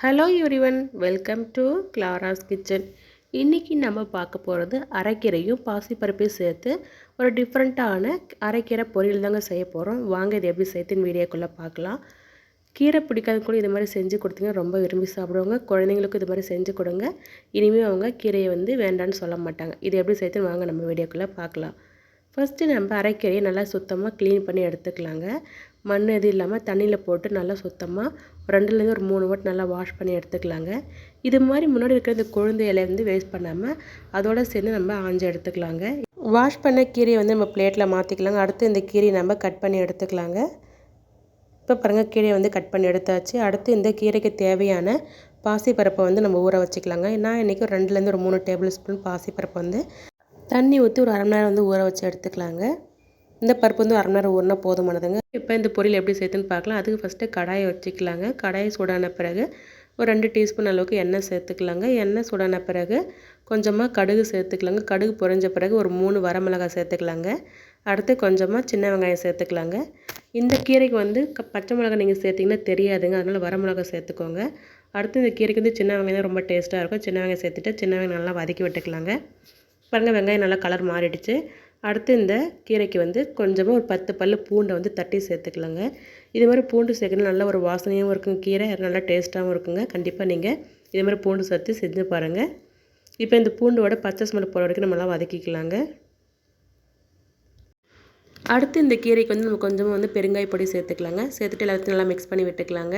Hello everyone welcome to Clara's kitchen இன்றைக்கி நம்ம பார்க்க போகிறது அரைக்கீரையும் பாசிப்பருப்பையும் சேர்த்து ஒரு டிஃப்ரெண்ட்டான அரைக்கீரை பொரியல் தாங்க செய்ய போகிறோம் வாங்க இது எப்படி சேர்த்துன்னு வீடியோக்குள்ளே பார்க்கலாம். கீரை பிடிக்காத கூட இது மாதிரி செஞ்சு கொடுத்தீங்கன்னா ரொம்ப விரும்பி சாப்பிடுவாங்க. குழந்தைங்களுக்கும் இது மாதிரி செஞ்சு கொடுங்க. இனிமேல் அவங்க கீரையை வந்து வேண்டான்னு சொல்ல மாட்டாங்க. இது எப்படி சேர்த்துன்னு வாங்க நம்ம வீடியோக்குள்ளே பார்க்கலாம். ஃபஸ்ட்டு நம்ம அரைக்கீரையை நல்லா சுத்தமாக க்ளீன் பண்ணி எடுத்துக்கலாங்க. மண் எதுவும் இல்லாமல் தண்ணியில் போட்டு நல்லா சுத்தமாக ரெண்டுலேருந்து ஒரு மூணு வாட் நல்லா வாஷ் பண்ணி எடுத்துக்கலாங்க. இது மாதிரி முன்னாடி இருக்கிற இந்த கொழுந்து இலையிலேருந்து வேஸ்ட் பண்ணாமல் அதோட சேர்ந்து நம்ம ஆஞ்சு எடுத்துக்கலாங்க. வாஷ் பண்ண கீரையை வந்து நம்ம பிளேட்டில் மாற்றிக்கலாங்க அடுத்து இந்த கீரையை நம்ம கட் பண்ணி எடுத்துக்கலாங்க. இப்போ பாருங்கள் கீரையை வந்து கட் பண்ணி எடுத்தாச்சு. அடுத்து இந்த கீரைக்கு தேவையான பாசிப்பருப்பை வந்து நம்ம ஊற வச்சுக்கலாங்க. நான் இன்றைக்கி ஒரு ரெண்டுலேருந்து ஒரு மூணு டேபிள் ஸ்பூன் பாசிப்பருப்பை வந்து தண்ணி ஊற்றி ஒரு அரை மணி நேரம் வந்து ஊற வச்சு எடுத்துக்கலாங்க. இந்த பருப்பு வந்து அரை மணி நேரம் ஊறினா போதுமானதுங்க. இப்போ இந்த பொரியல் எப்படி சேர்த்துன்னு பார்க்கலாம். அதுக்கு ஃபஸ்ட்டு கடாயை வச்சுக்கலாங்க. கடாயை சூடான பிறகு ஒரு ரெண்டு டீஸ்பூன் அளவுக்கு எண்ணெய் சேர்த்துக்கலாங்க. எண்ணெய் சூடான பிறகு கொஞ்சமாக கடுகு சேர்த்துக்கலாங்க. கடுகு பொரிஞ்ச பிறகு ஒரு மூணு வரமிளகாய் சேர்த்துக்கலாங்க. அடுத்து கொஞ்சமாக சின்ன வெங்காயம் சேர்த்துக்கலாங்க. இந்த கீரைக்கு வந்து க பச்சை மிளகாய் நீங்கள் சேர்த்திங்கன்னா தெரியாதுங்க. அதனால் வரமிளகாய் சேர்த்துக்கோங்க. அடுத்து இந்த கீரைக்கு வந்து சின்ன வெங்காயம் தான் ரொம்ப டேஸ்ட்டாக இருக்கும். சின்ன வெங்காயம் சேர்த்துட்டு சின்ன வெங்காயம் நல்லா வதக்கி விட்டுக்கலாங்க. பாருங்கள் வெங்காயம் நல்லா கலர் மாறிடுச்சு. அடுத்து இந்த கீரைக்கு வந்து கொஞ்சமாக ஒரு பத்து பல் பூண்டை வந்து தட்டி சேர்த்துக்கலாங்க. இது மாதிரி பூண்டு சேர்க்கணும் நல்ல ஒரு வாசனையாகவும் இருக்குங்க கீரை நல்லா டேஸ்ட்டாகவும் இருக்குங்க. கண்டிப்பாக நீங்கள் இது மாதிரி பூண்டு சேர்த்து செஞ்சு பாருங்கள் இப்போ இந்த பூண்டோட பச்சை ஸ்மெல் போகிற வரைக்கும் நம்மளாம் வதக்கிக்கலாங்க. அடுத்து இந்த கீரைக்கு வந்து நம்ம கொஞ்சமாக வந்து பெருங்காய பொடி சேர்த்துக்கலாங்க. சேர்த்துட்டு எல்லாத்தையும் நல்லா மிக்ஸ் பண்ணி விட்டுக்கலாங்க.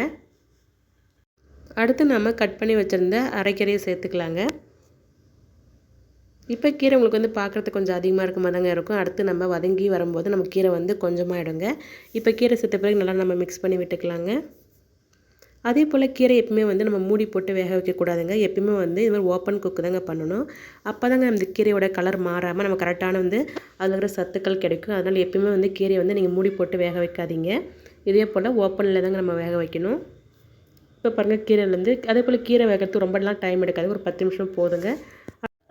அடுத்து நம்ம கட் பண்ணி வச்சுருந்த அரைக்கீரையை சேர்த்துக்கலாங்க. இப்போ கீரை உங்களுக்கு வந்து பார்க்குறதுக்கு கொஞ்சம் அதிகமாக இருக்க மாதிரி தாங்க இருக்கும். அடுத்து நம்ம வதங்கி வரும்போது நம்ம கீரை வந்து கொஞ்சமாக இடுங்க இப்போ கீரை செத்த பிறகு நல்லா நம்ம மிக்ஸ் பண்ணி விட்டுக்கலாங்க. அதே போல் கீரை எப்பவுமே வந்து நம்ம மூடி போட்டு வேக வைக்கக்கூடாதுங்க. எப்பயுமே வந்து இது மாதிரி ஓப்பன் குக்கு தாங்க பண்ணணும். அப்போ தாங்க அந்த கீரையோட கலர் மாறாமல் நம்ம கரெக்டான வந்து அதில் இருக்கிற சத்துக்கள் கிடைக்கும். அதனால் எப்பயுமே வந்து கீரையை வந்து நீங்கள் மூடி போட்டு வேக வைக்காதீங்க. இதே போல் ஓப்பனில் தாங்க நம்ம வேக வைக்கணும். இப்போ பாருங்கள் கீரையிலேருந்து அதே போல் கீரை வேகிறதுக்கு ரொம்பலாம் டைம் எடுக்காது. ஒரு பத்து நிமிஷம் போதுங்க.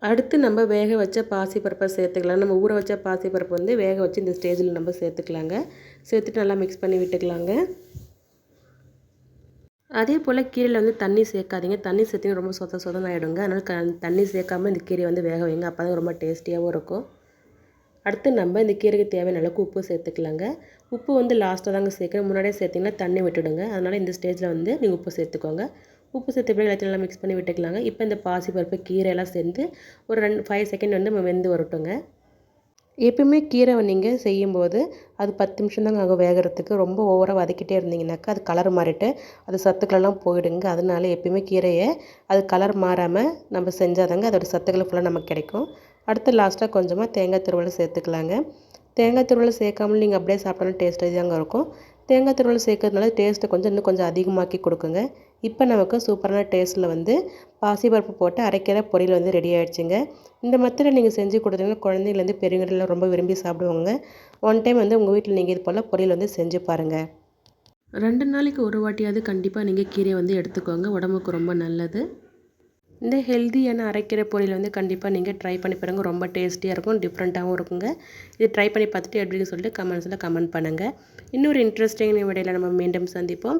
அடுத்து நம்ம வேக வச்ச பாசிப்பருப்பை சேர்த்துக்கலாம். நம்ம ஊற வச்ச பாசிப்பருப்பு வந்து வேக வச்சு இந்த ஸ்டேஜில் நம்ம சேர்த்துக்கலாங்க. சேர்த்துட்டு நல்லா மிக்ஸ் பண்ணி விட்டுக்கலாங்க. அதே போல் கீரையில் வந்து தண்ணி சேர்க்காதீங்க. தண்ணி சேர்த்திங்கன்னா ரொம்ப சொத சொதம் ஆகிடுங்க அதனால் க தண்ணி சேர்க்காமல் இந்த கீரையை வந்து வேக வைங்க. அப்போ தான் ரொம்ப டேஸ்டியாகவும் இருக்கும். அடுத்து நம்ம இந்த கீரைக்கு தேவையான அளவுக்கு உப்பு சேர்த்துக்கலாங்க. உப்பு வந்து லாஸ்ட்டாக தாங்க சேர்க்கணும். முன்னாடியே சேர்த்திங்கன்னா தண்ணி விட்டுடுங்க. அதனால் இந்த ஸ்டேஜில் வந்து நீங்கள் உப்பு சேர்த்துக்கோங்க. உப்பு சேர்த்து எப்படி எல்லாத்தையும் நல்லா மிக்ஸ் பண்ணி விட்டுக்கலாங்க. இப்போ இந்த பாசி பருப்பு கீரையெல்லாம் சேர்ந்து ஒரு ரெண்டு ஃபைவ் செகண்ட் வந்து நம்ம வெந்து வரட்டுங்க. எப்பயுமே கீரை நீங்கள் செய்யும்போது அது பத்து நிமிஷம் தாங்க ஆகும் வேகிறதுக்கு. ரொம்ப ஓவராக வதக்கிட்டே இருந்தீங்கனாக்கா அது கலர் மாறிட்டு அது சத்துக்களெல்லாம் போயிடுங்க. அதனால எப்பயுமே கீரையை அது கலர் மாறாமல் நம்ம செஞ்சாதாங்க அதோடய சத்துக்கள் ஃபுல்லாக நமக்கு கிடைக்கும். அடுத்து லாஸ்ட்டாக கொஞ்சமாக தேங்காய் துருவலை சேர்த்துக்கலாங்க. தேங்காய் துருவலை சேர்க்காமல் நீங்கள் அப்படியே சாப்பிட்டாலும் டேஸ்ட்டாக தாங்க இருக்கும். தேங்காய் துருவல் சேர்க்கறதுனால டேஸ்ட்டை கொஞ்சம் இன்னும் கொஞ்சம் அதிகமாக்கி கொடுக்குங்க. இப்போ நமக்கு சூப்பரான டேஸ்ட்டில் வந்து பாசிப்பருப்பு போட்டு அரைக்கிற பொரியல் வந்து ரெடி ஆகிடுச்சுங்க இந்த மத்தியில் நீங்கள் செஞ்சு கொடுத்தீங்கன்னா குழந்தைங்கலேருந்து பெரியவங்களெலாம் ரொம்ப விரும்பி சாப்பிடுவாங்க. ஒன் டைம் வந்து உங்கள் வீட்டில் நீங்கள் இது போல் பொரியல் வந்து செஞ்சு பாருங்கள் ரெண்டு நாளைக்கு ஒரு வாட்டியாவது கண்டிப்பாக நீங்கள் கீரையை வந்து எடுத்துக்கோங்க. உடம்புக்கு ரொம்ப நல்லது. இந்த ஹெல்த்தியான அரைக்கிற பொரியல் வந்து கண்டிப்பாக நீங்கள் ட்ரை பண்ணி பாருங்கள் ரொம்ப டேஸ்டியாக இருக்கும் டிஃப்ரெண்ட்டாகவும் இருக்குங்க. இது ட்ரை பண்ணி பார்த்துட்டு எப்படின்னு சொல்லிட்டு கமெண்ட்ஸில் கமெண்ட் பண்ணுங்கள் இன்னொரு இன்ட்ரெஸ்டிங் வீடியோவில் நம்ம மீண்டும் சந்திப்போம்.